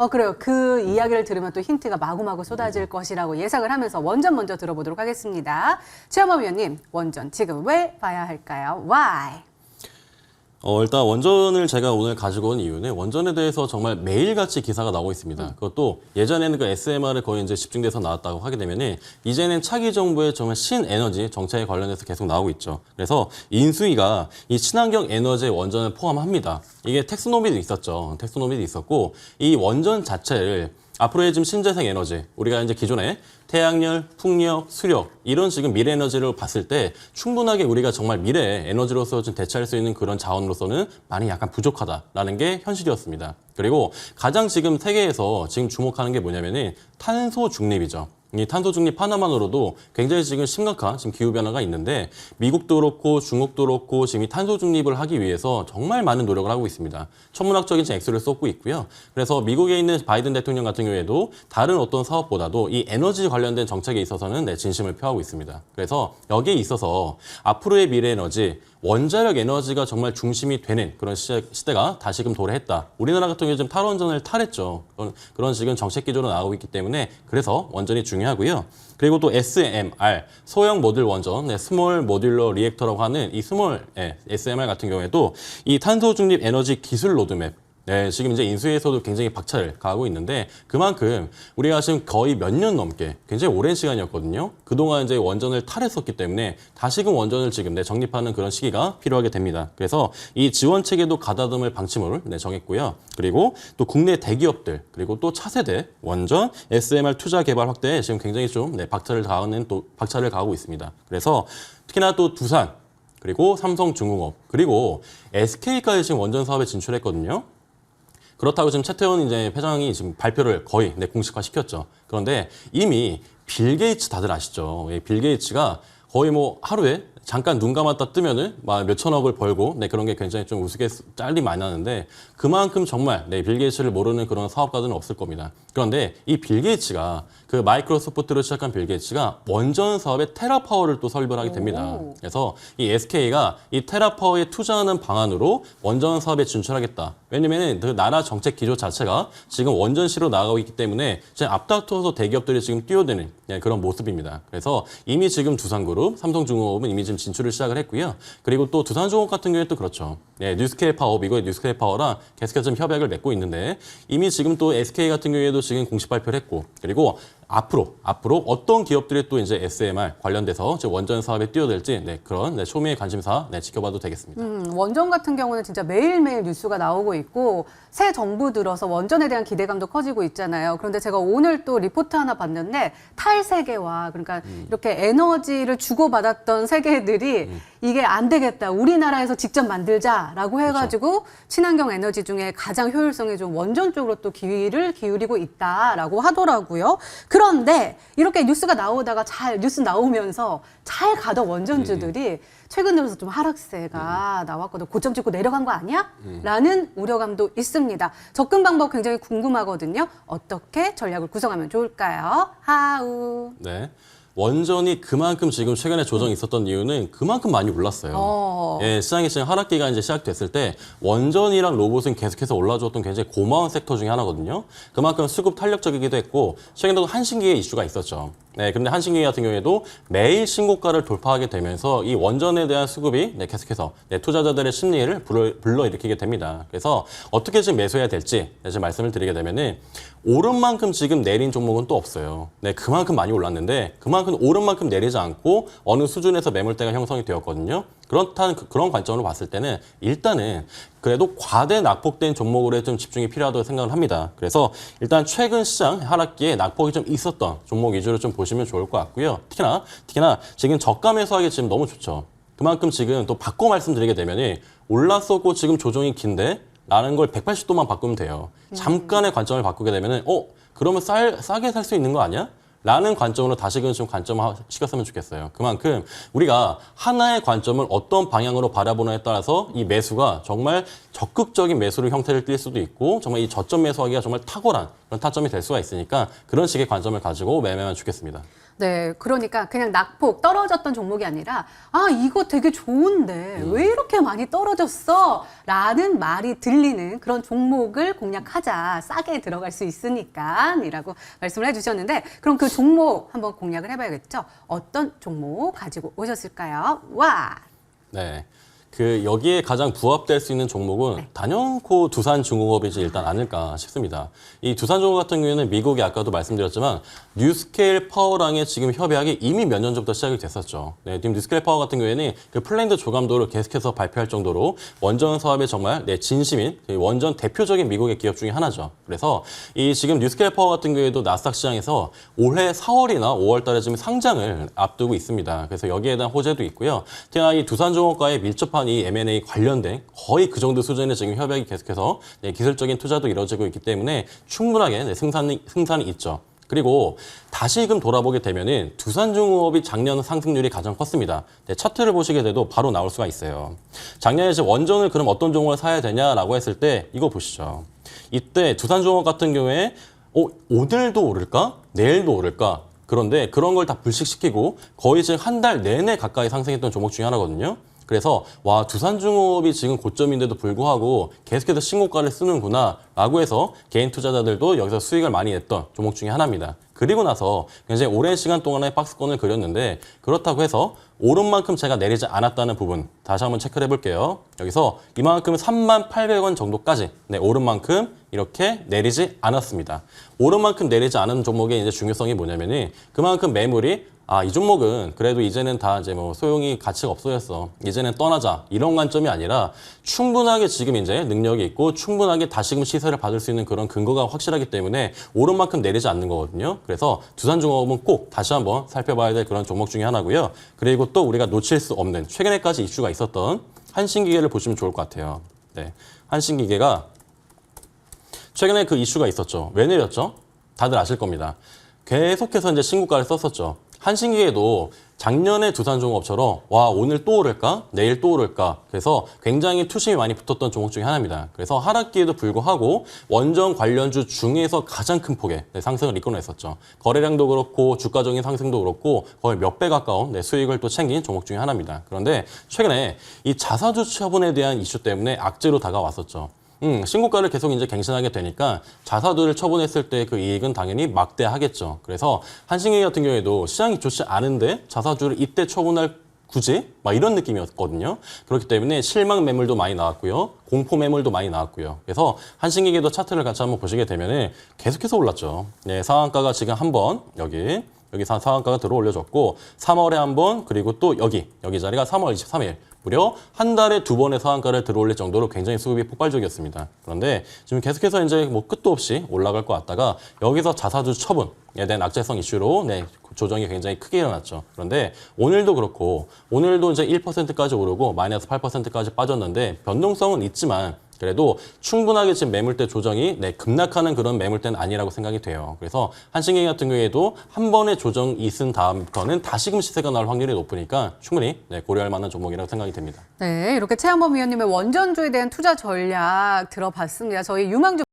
어 그래요. 그 이야기를 들으면 또 힌트가 마구마구 쏟아질 것이라고 예상을 하면서 원전 먼저 들어보도록 하겠습니다. 최영업 위원님, 원전 지금 왜 봐야 할까요? Why? 어, 일단 원전을 제가 오늘 가지고 온 이유는 원전에 대해서 정말 매일같이 기사가 나오고 있습니다. 그것도 예전에는 그 SMR을 거의 이제 집중돼서 나왔다고 하게 되면은 이제는 차기 정부의 정말 신에너지 정책에 관련해서 계속 나오고 있죠. 그래서 인수위가 이 친환경 에너지 원전을 포함합니다. 이게 텍스노미도 있었죠. 텍스노미도 있었고 이 원전 자체를 앞으로의 지금 신재생 에너지 우리가 이제 기존에 태양열, 풍력, 수력 이런 지금 미래 에너지를 봤을 때 충분하게 우리가 정말 미래 에너지로서 좀 대체할 수 있는 그런 자원으로서는 많이 약간 부족하다라는 게 현실이었습니다. 그리고 가장 지금 세계에서 지금 주목하는 게 뭐냐면은 탄소 중립이죠. 이 탄소 중립 하나만으로도 굉장히 지금 심각한 지금 기후 변화가 있는데 미국도 그렇고 중국도 그렇고 지금 이 탄소 중립을 하기 위해서 정말 많은 노력을 하고 있습니다. 천문학적인 액수를 쏟고 있고요. 그래서 미국에 있는 바이든 대통령 같은 경우에도 다른 어떤 사업보다도 이 에너지 관련된 정책에 있어서는 내 진심을 표하고 있습니다. 그래서 여기에 있어서 앞으로의 미래 에너지 원자력 에너지가 정말 중심이 되는 그런 시대, 시대가 다시금 도래했다. 우리나라 같은 경우에 지금 탈원전을 탈했죠. 그런, 그런 지금 정책 기조로 나가고 있기 때문에 그래서 원전이 중요하고요. 그리고 또 SMR, 소형 모듈 원전, 네, 스몰 모듈러 리액터라고 하는 이 스몰 예, SMR 같은 경우에도 이 탄소 중립 에너지 기술 로드맵 네, 지금 이제 인수위에서도 굉장히 박차를 가하고 있는데 그만큼 우리가 지금 거의 몇 년 넘게 굉장히 오랜 시간이었거든요. 그동안 이제 원전을 탈했었기 때문에 다시금 원전을 지금 네, 정립하는 그런 시기가 필요하게 됩니다. 그래서 이 지원 체계도 가다듬을 방침을 네, 정했고요. 그리고 또 국내 대기업들 그리고 또 차세대 원전 SMR 투자 개발 확대에 지금 굉장히 좀 네, 박차를 가하는 또 박차를 가하고 있습니다. 그래서 특히나 또 두산 그리고 삼성중공업 그리고 SK까지 지금 원전 사업에 진출했거든요. 그렇다고 지금 최태원 이제 회장이 지금 발표를 거의 네, 공식화 시켰죠. 그런데 이미 빌 게이츠 다들 아시죠? 예, 빌 게이츠가 거의 뭐 하루에 잠깐 눈 감았다 뜨면은 막 몇천억을 벌고 네 그런 게 굉장히 좀 우스갯 짤리 많이 나는데 그만큼 정말 네빌 게이츠를 모르는 그런 사업가들은 없을 겁니다. 그런데 이 빌 게이츠가 그 마이크로소프트로 시작한 빌 게이츠가 원전 사업에 테라파워를 또 설립을 하게 됩니다. 오. 그래서 이 SK가 이 테라파워에 투자하는 방안으로 원전 사업에 진출하겠다. 왜냐면은 그 나라 정책 기조 자체가 지금 원전시로 나가고 있기 때문에 지금 앞다퉈서 대기업들이 지금 뛰어드는 네, 그런 모습입니다. 그래서 이미 지금 두산그룹, 삼성중공업은 이미 지금 진출을 시작을 했고요. 그리고 또 두산중공업 같은 경우에 또 그렇죠. 네, 뉴스케이 파워, 미국의 뉴스케이 파워랑 계속해서 좀 협약을 맺고 있는데 이미 지금 또 SK 같은 경우에도 지금 공식 발표를 했고 그리고 앞으로 앞으로 어떤 기업들이 또 이제 SMR 관련돼서 이제 원전 사업에 뛰어들지 네, 그런 네, 초미의 관심사 네, 지켜봐도 되겠습니다. 음, 원전 같은 경우는 진짜 매일매일 뉴스가 나오고 있고 새 정부 들어서 원전에 대한 기대감도 커지고 있잖아요. 그런데 제가 오늘 또 리포트 하나 봤는데 탈세계와 그러니까 이렇게 에너지를 주고받았던 세계들이 이게 안 되겠다. 우리나라에서 직접 만들자라고 해가지고 친환경 에너지 중에 가장 효율성이 좀 원전 쪽으로 또 기회를 기울이고 있다라고 하더라고요. 그런데 이렇게 뉴스가 나오다가 잘 뉴스 나오면서 잘 가던 원전주들이 최근 들어서 좀 하락세가 나왔거든. 고점 찍고 내려간 거 아니야? 라는 우려감도 있습니다. 접근 방법 굉장히 궁금하거든요. 어떻게 전략을 구성하면 좋을까요? 하우. 네. 원전이 그만큼 지금 최근에 조정이 있었던 이유는 그만큼 많이 올랐어요. 어. 예, 시장이 지금 하락기가 이제 시작됐을 때 원전이랑 로봇은 계속해서 올라줬던 굉장히 고마운 섹터 중에 하나거든요. 그만큼 수급 탄력적이기도 했고 최근에도 한신기의 이슈가 있었죠. 네, 그런데 한신기 같은 경우에도 매일 신고가를 돌파하게 되면서 이 원전에 대한 수급이 네, 계속해서 네, 투자자들의 심리를 불러, 불러 일으키게 됩니다. 그래서 어떻게 지금 매수해야 될지 네, 지금 말씀을 드리게 되면은 오른 만큼 지금 내린 종목은 또 없어요. 네, 그만큼 많이 올랐는데 그만큼 오른 만큼 내리지 않고 어느 수준에서 매물대가 형성이 되었거든요. 그렇다는 그- 그런 관점으로 봤을 때는 일단은 그래도 과대 낙폭된 종목으로 좀 집중이 필요하다고 생각을 합니다. 그래서 일단 최근 시장 하락기에 낙폭이 좀 있었던 종목 위주로 좀 보시면 좋을 것 같고요. 특히나 특히나 지금 저가 매수하기 지금 너무 좋죠. 그만큼 지금 또 바꿔 말씀드리게 되면은 올랐었고 지금 조정이 긴데 라는 걸 180도만 바꾸면 돼요. 잠깐의 관점을 바꾸게 되면 은 어 그러면 쌀 싸게 살 수 있는 거 아니야? 라는 관점으로 다시금 좀 관점을 시켰으면 좋겠어요. 그만큼 우리가 하나의 관점을 어떤 방향으로 바라보느냐에 따라서 이 매수가 정말 적극적인 매수를 형태를 띌 수도 있고 정말 이 저점 매수하기가 정말 탁월한 그런 타점이 될 수가 있으니까 그런 식의 관점을 가지고 매매하면 좋겠습니다. 네, 그러니까 그냥 낙폭 떨어졌던 종목이 아니라 아 이거 되게 좋은데 왜 이렇게 많이 떨어졌어? 라는 말이 들리는 그런 종목을 공략하자 싸게 들어갈 수 있으니까이라고 말씀을 해주셨는데 그럼 그 종목 한번 공략을 해봐야겠죠? 어떤 종목 가지고 오셨을까요? 와, 네. 그 여기에 가장 부합될 수 있는 종목은 네. 단연코 두산중공업이지 일단 않을까 싶습니다. 이 두산중공업 같은 경우에는 미국이 아까도 말씀드렸지만 뉴스케일 파워랑의 지금 협약이 이미 몇 년 전부터 시작이 됐었죠. 네, 지금 뉴스케일 파워 같은 경우에는 그 플랜드 조감도를 계속해서 발표할 정도로 원전 사업에 정말 네, 진심인 그 원전 대표적인 미국의 기업 중에 하나죠. 그래서 이 지금 뉴스케일 파워 같은 경우에도 나스닥 시장에서 올해 4월이나 5월 달에 지금 상장을 앞두고 있습니다. 그래서 여기에 대한 호재도 있고요. 특히나 이 두산중공업과의 밀접한 이 M&A 관련된 거의 그 정도 수준의 지금 협약이 계속해서 네, 기술적인 투자도 이루어지고 있기 때문에 충분하게 네, 승산이, 승산이 있죠. 그리고 다시금 돌아보게 되면은 두산중공업이 작년 상승률이 가장 컸습니다. 네, 차트를 보시게 돼도 바로 나올 수가 있어요. 작년에 이제 원전을 그럼 어떤 종목을 사야 되냐라고 했을 때 이거 보시죠. 이때 두산중공업 같은 경우에 어, 오늘도 오를까? 내일도 오를까? 그런데 그런 걸 다 불식시키고 거의 지금 한 달 내내 가까이 상승했던 종목 중에 하나거든요. 그래서 와 두산중공업이 지금 고점인데도 불구하고 계속해서 신고가를 쓰는구나 라고 해서 개인 투자자들도 여기서 수익을 많이 냈던 종목 중에 하나입니다. 그리고 나서 굉장히 오랜 시간 동안의 박스권을 그렸는데 그렇다고 해서 오른 만큼 제가 내리지 않았다는 부분 다시 한번 체크를 해볼게요. 여기서 이만큼 3만 800원 정도까지 네, 오른 만큼 이렇게 내리지 않았습니다. 오른 만큼 내리지 않은 종목의 이제 중요성이 뭐냐면은 그만큼 매물이 아, 이 종목은 그래도 이제는 다 이제 뭐 소용이 가치가 없어졌어. 이제는 떠나자. 이런 관점이 아니라 충분하게 지금 이제 능력이 있고 충분하게 다시금 시세를 받을 수 있는 그런 근거가 확실하기 때문에 오른 만큼 내리지 않는 거거든요. 그래서 두산중공업은 꼭 다시 한번 살펴봐야 될 그런 종목 중에 하나고요. 그리고 또 우리가 놓칠 수 없는 최근에까지 이슈가 있었던 한신기계를 보시면 좋을 것 같아요. 네. 한신기계가 최근에 그 이슈가 있었죠. 왜 내렸죠? 다들 아실 겁니다. 계속해서 이제 신고가를 썼었죠. 한신기계도 작년에 두산 종업처럼 와 오늘 또 오를까 내일 또 오를까 그래서 굉장히 투심이 많이 붙었던 종목 중에 하나입니다. 그래서 하락기에도 불구하고 원전 관련주 중에서 가장 큰 폭의 네, 상승을 이끌어냈었죠. 거래량도 그렇고 주가적인 상승도 그렇고 거의 몇 배 가까운 네, 수익을 또 챙긴 종목 중에 하나입니다. 그런데 최근에 이 자사주 처분에 대한 이슈 때문에 악재로 다가왔었죠. 음, 신고가를 계속 이제 갱신하게 되니까 자사들을 처분했을 때 그 이익은 당연히 막대하겠죠. 그래서 한신기 같은 경우에도 시장이 좋지 않은데 자사주를 이때 처분할 굳이 막 이런 느낌이었거든요. 그렇기 때문에 실망 매물도 많이 나왔고요. 공포 매물도 많이 나왔고요. 그래서 한신기계도 차트를 같이 한번 보시게 되면은 계속해서 올랐죠. 네, 상한가가 지금 한번 여기 여기 상- 상한가가 들어 올려졌고 3월에 한 번 그리고 또 여기 여기 자리가 3월 23일 무려 한 달에 두 번의 상한가를 들어올릴 정도로 굉장히 수급이 폭발적이었습니다. 그런데 지금 계속해서 이제 뭐 끝도 없이 올라갈 것 같다가 여기서 자사주 처분 에 대한 악재성 이슈로 네, 조정이 굉장히 크게 일어났죠. 그런데 오늘도 그렇고 오늘도 이제 1%까지 오르고 마이너스 8%까지 빠졌는데 변동성은 있지만 그래도 충분하게 지금 매물대 조정이 네, 급락하는 그런 매물대는 아니라고 생각이 돼요. 그래서 한신기 같은 경우에도 한 번의 조정이 있은 다음부터는 다시금 시세가 나올 확률이 높으니까 충분히 네, 고려할 만한 종목이라고 생각이 됩니다. 네, 이렇게 최한범 위원님의 원전주에 대한 투자 전략 들어봤습니다. 저희 유망주